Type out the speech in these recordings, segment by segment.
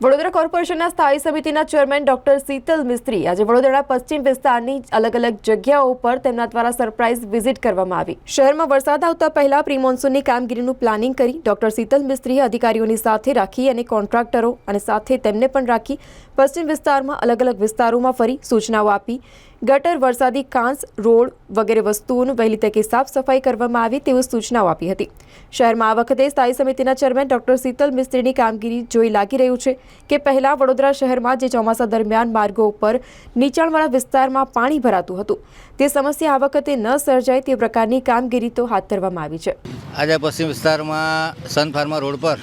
વડોદરા કોર્પોરેશનના સ્થાયી સમિતિના ચેરમેન ડોક્ટર શીતલ મિસ્ત્રી આજે વડોદરા પશ્ચિમ વિસ્તારની અલગ અલગ જગ્યાઓ પર તેમના દ્વારા સરપ્રાઇઝ વિઝિટ કરવામાં આવી. શહેરમાં વરસાદ આવતા પહેલા પ્રી મોન્સૂનની કામગીરીનું પ્લાનિંગ કરી ડોક્ટર શીતલ મિસ્ત્રીએ અધિકારીઓની સાથે રાખી અને કોન્ટ્રાક્ટરો અને સાથે તેમને પણ રાખી પશ્ચિમ વિસ્તારમાં અલગ અલગ વિસ્તારોમાં ફરી સૂચનાઓ આપી. ગટર, વરસાદી કાંસ, રોડ વગેરે વસ્તુઓનું વહેલી તકે સાફ સફાઈ કરવામાં આવી તેવી સૂચનાઓ આપી હતી. શહેરમાં આ વખતે સ્થાયી સમિતિના ચેરમેન ડોક્ટર શીતલ મિસ્ત્રીની કામગીરી જોઈ લાગી રહ્યું છે કે પહેલા વડોદરા શહેરમાં જે ચોમાસા દરમિયાન માર્ગો ઉપર નીચાણવાળા વિસ્તારમાં પાણી ભરાતું હતું. તે સમસ્યા આ વખતે ન સર્જાય તે પ્રકારની કામગીરી તો હાથ ધરવામાં આવી છે. આજે પશ્ચિમ વિસ્તારમાં સન રોડ પર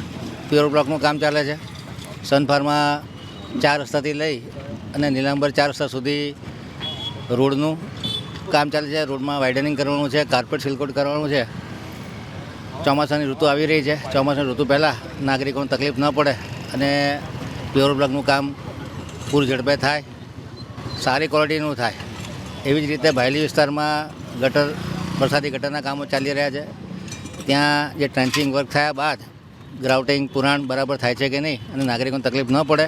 પ્યોર બ્લોકનું કામ ચાલે છે. સન ચાર રસ્તાથી લઈ અને નીલાંબર ચાર રસ્તા સુધી રોડનું કામ ચાલે છે. રોડમાં વાઇડનિંગ કરવાનું છે કાર્પેટ સિલકોટ કરવાનું છે. ચોમાસાની ઋતુ આવી રહી છે. ચોમાસાની ઋતુ પહેલાં નાગરિકોને તકલીફ ન પડે અને પ્યોર બ્લોકનું કામ પૂર ઝડપે થાય, સારી ક્વોલિટીનું થાય. એવી જ રીતે ભાયલી વિસ્તારમાં ગટર, વરસાદી ગટરના કામો ચાલી રહ્યા છે. ત્યાં જે ટ્રેન્ચિંગ વર્ક થયા બાદ ગ્રાઉટિંગ પુરાણ બરાબર થાય છે કે નહીં અને નાગરિકોને તકલીફ ન પડે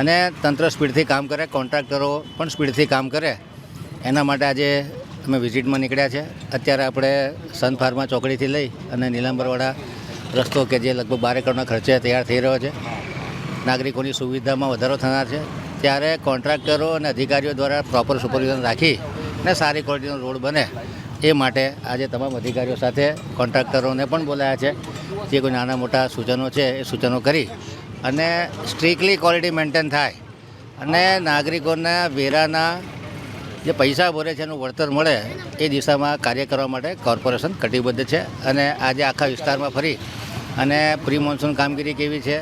અને તંત્ર સ્પીડથી કામ કરે કોન્ટ્રાક્ટરો પણ સ્પીડથી કામ કરે. એના માટે આજે અમે વિઝિટમાં નીકળ્યા છે. અત્યારે આપણે સન ફાર્મા ચોકડીથી લઈ અને નીલાંબરવાળા રસ્તો કે જે લગભગ બાર એકરના ખર્ચે તૈયાર થઈ રહ્યો છે, નાગરિકોની સુવિધામાં વધારો થનાર છે. ત્યારે કોન્ટ્રાક્ટરો અને અધિકારીઓ દ્વારા પ્રોપર સુપરવિઝન રાખી અને સારી ક્વોલિટીનો રોડ બને એ માટે આજે તમામ અધિકારીઓ સાથે કોન્ટ્રાક્ટરોને પણ બોલાયા છે. જે કોઈ નાના મોટા સૂચનો છે એ સૂચનો કરી અને સ્ટ્રિક્ટલી ક્વોલિટી મેન્ટેન થાય અને નાગરિકોના વેરાના જે પૈસા ભરે છે એનું વળતર મળે એ દિશામાં કાર્ય કરવા માટે કોર્પોરેશન કટિબદ્ધ છે અને આજે આખા વિસ્તારમાં ફરી અને પ્રી મોન્સૂન કામગીરી કેવી છે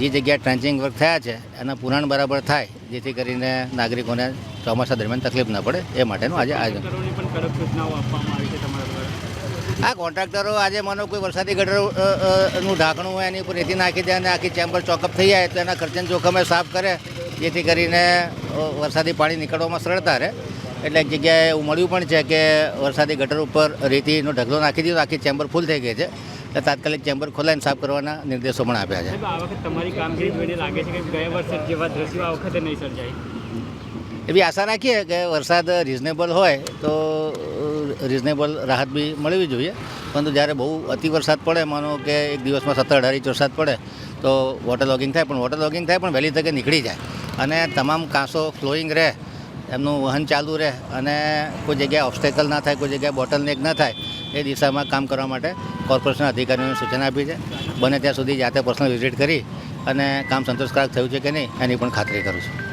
જે જગ્યાએ ટ્રેન્ચિંગ વર્ક થયા છે એના પુરાણ બરાબર થાય જેથી કરીને નાગરિકોને ચોમાસા દરમિયાન તકલીફ ન પડે એ માટેનું આજે આયોજન. આ કોન્ટ્રાક્ટરો આજે માનો કોઈ વરસાદી ગટર અ, અ, નું ઢાંકણું હોય એની ઉપર રેતી નાખી દે અને આખી ચેમ્બર ચોકઅપ થઈ જાય તો એના ખર્ચન જોખમે સાફ કરે જેથી કરીને વરસાદી પાણી નીકળવામાં સરળતા રહે. એટલે એક જગ્યાએ એવું મળ્યું પણ છે કે વરસાદી ગટર ઉપર રેતીનો ઢગલો નાખી દીધો આખી ચેમ્બર ફૂલ થઈ ગઈ છે. એટલે તાત્કાલિક ચેમ્બર ખોલાઈને સાફ કરવાના નિર્દેશો પણ આપ્યા છે. આ વખત તમારી કામગીરી જોઈને લાગે છે કે ગયા વર્ષે જેવા દ્રશ્યો આ વખતે નહીં સર્જાય? એવી આશા રાખીએ કે વરસાદ રિઝનેબલ હોય તો રિઝનેબલ રાહત બી મળવી જોઈએ. પરંતુ જ્યારે બહુ અતિ વરસાદ પડે માનો કે એક દિવસમાં સત્તર અઢાર ઇંચ વરસાદ પડે તો વોટર લોગિંગ થાય પણ વોટર લોગિંગ થાય પણ વહેલી તકે નીકળી જાય. અને તમામ કાંસો ફ્લોઈંગ રહે, એમનું વહન ચાલુ રહે અને કોઈ જગ્યાએ ઓબ્સ્ટેકલ ના થાય, કોઈ જગ્યાએ બોટલનેક ન થાય, એ દિશામાં કામ કરવા માટે કોર્પોરેશન અધિકારીઓને સૂચના આપી છે. બને ત્યાં સુધી જાતે પર્સનલ વિઝિટ કરી અને કામ સંતોષકારક થયું છે કે નહીં, એની પણ ખાતરી કરું છું.